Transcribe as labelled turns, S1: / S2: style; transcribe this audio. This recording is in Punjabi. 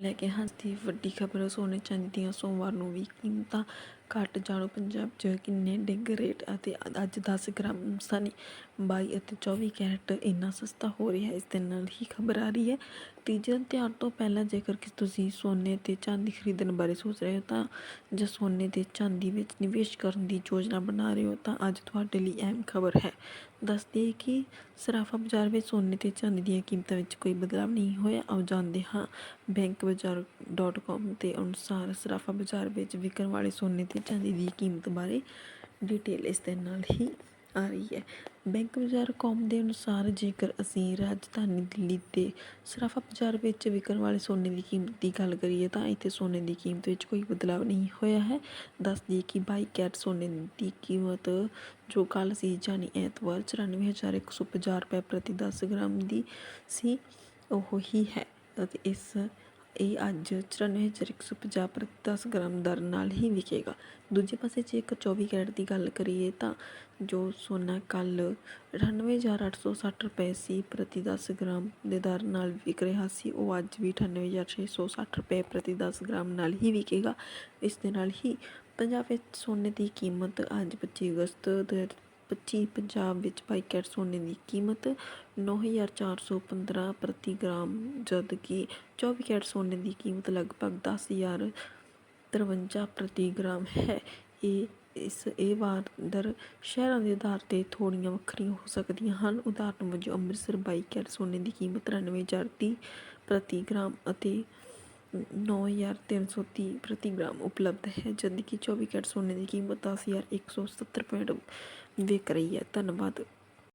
S1: ਲੈ ਕੇ ਹੱਸਦੀ ਵੱਡੀ ਖਬਰ ਸੋਨੇ ਚਾਂਦੀ ਦੀਆਂ ਸੋਮਵਾਰ ਨੂੰ ਵੀ ਕੀਮਤਾਂ ਘੱਟ ਜਾਣੋ। ਪੰਜਾਬ 'ਚ ਕਿੰਨੇ ਡਿੱਗ ਰੇਟ ਅਤੇ ਅੱਜ 10 ਗ੍ਰਾਮ ਸਨੀ 22 ਅਤੇ 24 ਕੈਰਟ ਇੰਨਾ ਸਸਤਾ ਹੋ ਰਿਹਾ ਇਸ ਦੇ ਨਾਲ ਹੀ ਖਬਰ ਆ ਰਹੀ ਹੈ। ਤੀਜੇ ਤਿਉਹਾਰ ਤੋਂ ਪਹਿਲਾਂ ਜੇਕਰ ਕਿ ਤੁਸੀਂ ਸੋਨੇ ਤੇ ਚਾਂਦੀ ਖਰੀਦਣ ਬਾਰੇ ਸੋਚ ਰਹੇ ਹੋ ਤਾਂ ਜਾਂ ਸੋਨੇ ਤੇ ਚਾਂਦੀ ਵਿੱਚ ਨਿਵੇਸ਼ ਕਰਨ ਦੀ ਯੋਜਨਾ ਬਣਾ ਰਹੇ ਹੋ ਤਾਂ ਅੱਜ ਤੁਹਾਡੇ ਲਈ ਅਹਿਮ ਖਬਰ ਹੈ। ਦੱਸ ਕਿ ਸਰਾਫਾ ਬਾਜ਼ਾਰ ਵਿੱਚ ਸੋਨੇ ਤੇ ਚਾਂਦੀ ਦੀਆਂ ਕੀਮਤਾਂ ਵਿੱਚ ਕੋਈ ਬਦਲਾਅ ਨਹੀਂ ਹੋਇਆ। ਆਓ ਜਾਣਦੇ ਹਾਂ ਬੈਂਕ ਬਾਜ਼ਾਰ ਡਾਟ ਕਾਮ ਦੇ ਅਨੁਸਾਰ ਸਰਾਫਾ ਬਾਜ਼ਾਰ ਵਿੱਚ ਵਿਕਣ ਵਾਲੇ ਸੋਨੇ ਤੇ ਚਾਂਦੀ ਦੀ ਕੀਮਤ ਬਾਰੇ ਡਿਟੇਲ ਇਸ ਦੇ ਨਾਲ ਹੀ ਆ ਰਹੀ ਹੈ। ਬੈਂਕ ਬਾਜ਼ਾਰ ਕੌਮ ਦੇ ਅਨੁਸਾਰ ਜੇਕਰ ਅਸੀਂ ਰਾਜਧਾਨੀ ਦਿੱਲੀ ਦੇ ਸਰਾਫਾ ਬਾਜ਼ਾਰ ਵਿੱਚ ਵਿਕਣ ਵਾਲੇ ਸੋਨੇ ਦੀ ਕੀਮਤ ਦੀ ਗੱਲ ਕਰੀਏ ਤਾਂ ਇੱਥੇ ਸੋਨੇ ਦੀ ਕੀਮਤ ਵਿੱਚ ਕੋਈ ਬਦਲਾਅ ਨਹੀਂ ਹੋਇਆ ਹੈ। ਦੱਸ ਦਈਏ ਕਿ 22 ਕੈਰਟ ਸੋਨੇ ਦੀ ਕੀਮਤ ਜੋ ਕੱਲ੍ਹ ਸੀ ਯਾਨੀ ਐਤਵਾਰ 94150 ਰੁਪਏ ਪ੍ਰਤੀ 10 ਗ੍ਰਾਮ ਦੀ ਸੀ, ਉਹ ਹੀ ਹੈ ਅਤੇ ਇਸ ਇਹ ਅੱਜ 94150 ਪ੍ਰਤੀ 10 ਗ੍ਰਾਮ ਦਰ ਨਾਲ ਹੀ ਵਿਕੇਗਾ। ਦੂਜੇ ਪਾਸੇ ਜੇਕਰ 24 ਕੈਰਟ ਦੀ ਗੱਲ ਕਰੀਏ ਤਾਂ ਜੋ ਸੋਨਾ ਕੱਲ 98860 ਰੁਪਏ ਸੀ ਪ੍ਰਤੀ 10 ਗ੍ਰਾਮ ਦੇ ਦਰ ਨਾਲ ਵਿਕ ਰਿਹਾ ਸੀ, ਉਹ ਅੱਜ ਵੀ 98660 ਰੁਪਏ ਪ੍ਰਤੀ 10 ਗ੍ਰਾਮ ਨਾਲ ਹੀ ਵਿਕੇਗਾ। ਇਸ ਦੇ ਨਾਲ ਹੀ ਪੰਜਾਬ ਵਿੱਚ ਸੋਨੇ ਦੀ ਕੀਮਤ ਅੱਜ 25 ਅਗਸਤ ਦੋ ਹਜ਼ਾਰ 25 ਪੰਜਾਬ ਵਿੱਚ ਬਾਈਕੈਟ ਸੋਨੇ ਦੀ ਕੀਮਤ 9415 ਪ੍ਰਤੀ ਗ੍ਰਾਮ ਜਦ ਕਿ 24 ਕੈਰਟ ਸੋਨੇ ਦੀ ਕੀਮਤ ਲਗਭਗ 10053 ਪ੍ਰਤੀ ਗ੍ਰਾਮ ਹੈ। ਇਹ, ਇਸ, ਇਹ ਵਾਰ ਦਰ ਸ਼ਹਿਰਾਂ ਦੇ ਆਧਾਰ ਤੇ ਥੋੜ੍ਹੀਆਂ ਵੱਖਰੀਆਂ ਹੋ ਸਕਦੀਆਂ ਹਨ। ਉਦਾਹਰਨ ਵਜੋਂ ਅੰਮ੍ਰਿਤਸਰ 22 ਕੈਰਟ ਸੋਨੇ ਦੀ ਕੀਮਤ 93030 ਪ੍ਰਤੀ ਗ੍ਰਾਮ ਅਤੇ 9330 ਪ੍ਰਤੀ ਗ੍ਰਾਮ ਉਪਲਬਧ ਹੈ ਜਦਕਿ 24 ਕੈਰਟ ਸੋਨੇ ਦੀ ਕੀਮਤ 10170 ਪੁਆਇੰਟ ਵਿਕ ਰਹੀ ਹੈ ਧੰਨਵਾਦ